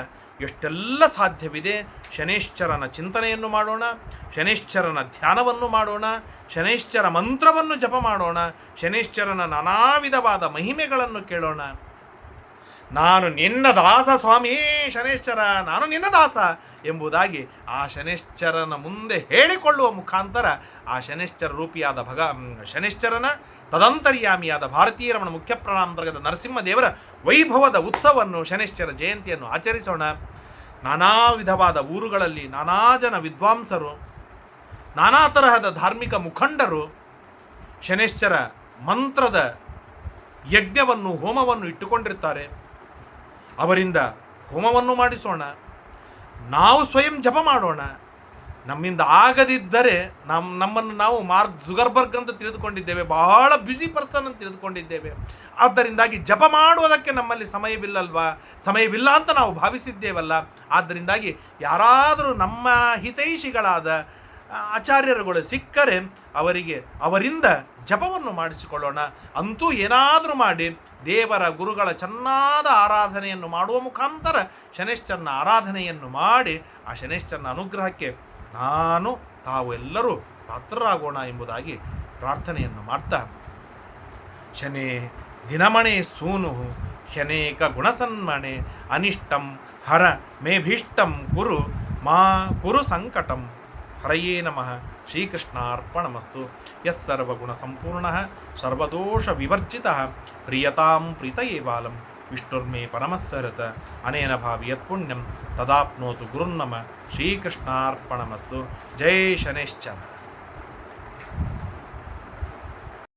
ಎಷ್ಟೆಲ್ಲ ಸಾಧ್ಯವಿದೆ ಶನೇಶ್ಚರನ ಚಿಂತನೆಯನ್ನು ಮಾಡೋಣ ಶನೇಶ್ಚರನ ಧ್ಯಾನವನ್ನು ಮಾಡೋಣ ಶನೇಶ್ಚರ ಮಂತ್ರವನ್ನು ಜಪ ಮಾಡೋಣ ಶನೇಶ್ಚರನ ನಾನಾ ವಿಧವಾದ ಮಹಿಮೆಗಳನ್ನು ಕೇಳೋಣ. ನಾನು ನಿನ್ನ ದಾಸ ಸ್ವಾಮಿ ಶನೇಶ್ಚರ ನಾನು ನಿನ್ನ ದಾಸ ಎಂಬುದಾಗಿ ಆ ಶನೇಶ್ಚರನ ಮುಂದೆ ಹೇಳಿಕೊಳ್ಳುವ ಮುಖಾಂತರ ಆ ಶನೇಶ್ಚರ ರೂಪಿಯಾದ ಭಗ ಶನೇಶ್ವರನ ತದಂತರ್ಯಾಮಿಯಾದ ಭಾರತೀಯ ರಮಣ ಮುಖ್ಯ ಪ್ರಣಾಮಂತರ್ಗತ ನರಸಿಂಹದೇವರ ವೈಭವದ ಉತ್ಸವವನ್ನು ಶನೇಶ್ಚರ ಜಯಂತಿಯನ್ನು ಆಚರಿಸೋಣ. ನಾನಾ ವಿಧವಾದ ಊರುಗಳಲ್ಲಿ ನಾನಾ ಜನ ವಿದ್ವಾಂಸರು, ನಾನಾ ತರಹದ ಧಾರ್ಮಿಕ ಮುಖಂಡರು ಶನೇಶ್ಚರ ಮಂತ್ರದ ಯಜ್ಞವನ್ನು, ಹೋಮವನ್ನು ಇಟ್ಟುಕೊಂಡಿರ್ತಾರೆ ಅವರಿಂದ ಹೋಮವನ್ನು ಮಾಡಿಸೋಣ. ನಾವು ಸ್ವಯಂ ಜಪ ಮಾಡೋಣ. ನಮ್ಮಿಂದ ಆಗದಿದ್ದರೆ ನಮ್ಮ ನಮ್ಮನ್ನು ನಾವು ಮಾರ್ಕ್ ಜುಗರ್ಬರ್ಗ್ ಅಂತ ತಿಳಿದುಕೊಂಡಿದ್ದೇವೆ. ಬಹಳ ಬ್ಯುಸಿ ಪರ್ಸನ್ ಅಂತ ತಿಳಿದುಕೊಂಡಿದ್ದೇವೆ. ಆದ್ದರಿಂದಾಗಿ ಜಪ ಮಾಡುವುದಕ್ಕೆ ನಮ್ಮಲ್ಲಿ ಸಮಯವಿಲ್ಲಲ್ವಾ ಸಮಯವಿಲ್ಲ ಅಂತ ನಾವು ಭಾವಿಸಿದ್ದೇವಲ್ಲ. ಆದ್ದರಿಂದಾಗಿ ಯಾರಾದರೂ ನಮ್ಮ ಹಿತೈಷಿಗಳಾದ ಆಚಾರ್ಯರುಗಳು ಸಿಕ್ಕರೆ ಅವರಿಗೆ ಅವರಿಂದ ಜಪವನ್ನು ಮಾಡಿಸಿಕೊಳ್ಳೋಣ. ಅಂತೂ ಏನಾದರೂ ಮಾಡಿ ದೇವರ ಗುರುಗಳ ಚೆನ್ನಾದ ಆರಾಧನೆಯನ್ನು ಮಾಡುವ ಮುಖಾಂತರ ಶನೇಶ್ಚರನ ಆರಾಧನೆಯನ್ನು ಮಾಡಿ ಆ ಶನೇಶ್ಚರನ ಅನುಗ್ರಹಕ್ಕೆ ನಾನು ತಾವು ಎಲ್ಲರೂ ಪಾತ್ರರಾಗೋಣ ಎಂಬುದಾಗಿ ಪ್ರಾರ್ಥನೆಯನ್ನು ಮಾಡ್ತಾ ಶನೇ ದಿನಮಣೆ ಸೂನು, ಶನೇಕ ಗುಣಸನ್ಮಣೆ, ಅನಿಷ್ಟಂ ಹರ ಮೇಭೀಷ್ಟಂ ಕುರು ಮಾ ಕುರು ಸಂಕಟಂ. ಹರಯೇ ನಮಃ ಶ್ರೀಕೃಷ್ಣಾರ್ಪಣಮಸ್ತು ಯಸ್ಸರ್ವಗುಣ ಸಂಪೂರ್ಣ ಸರ್ವದೋಷ ವಿವರ್ಜಿತ ಪ್ರಿಯತಾಂ ಪ್ರೀತಯೇ ಬಾಲಂ ವಿಷ್ಣುರ್ಮೇ ಪರಮಸ್ಸರತ ಅನೇನ ಭಾವಿ ಯತ್ಪುಣ್ಯಂ ತದಾಪ್ನೋತು ಗುರುನ್ನಮ ಶ್ರೀಕೃಷ್ಣಾರ್ಪಣಮಸ್ತು ಜೈ ಶನೇಶ್ಚರ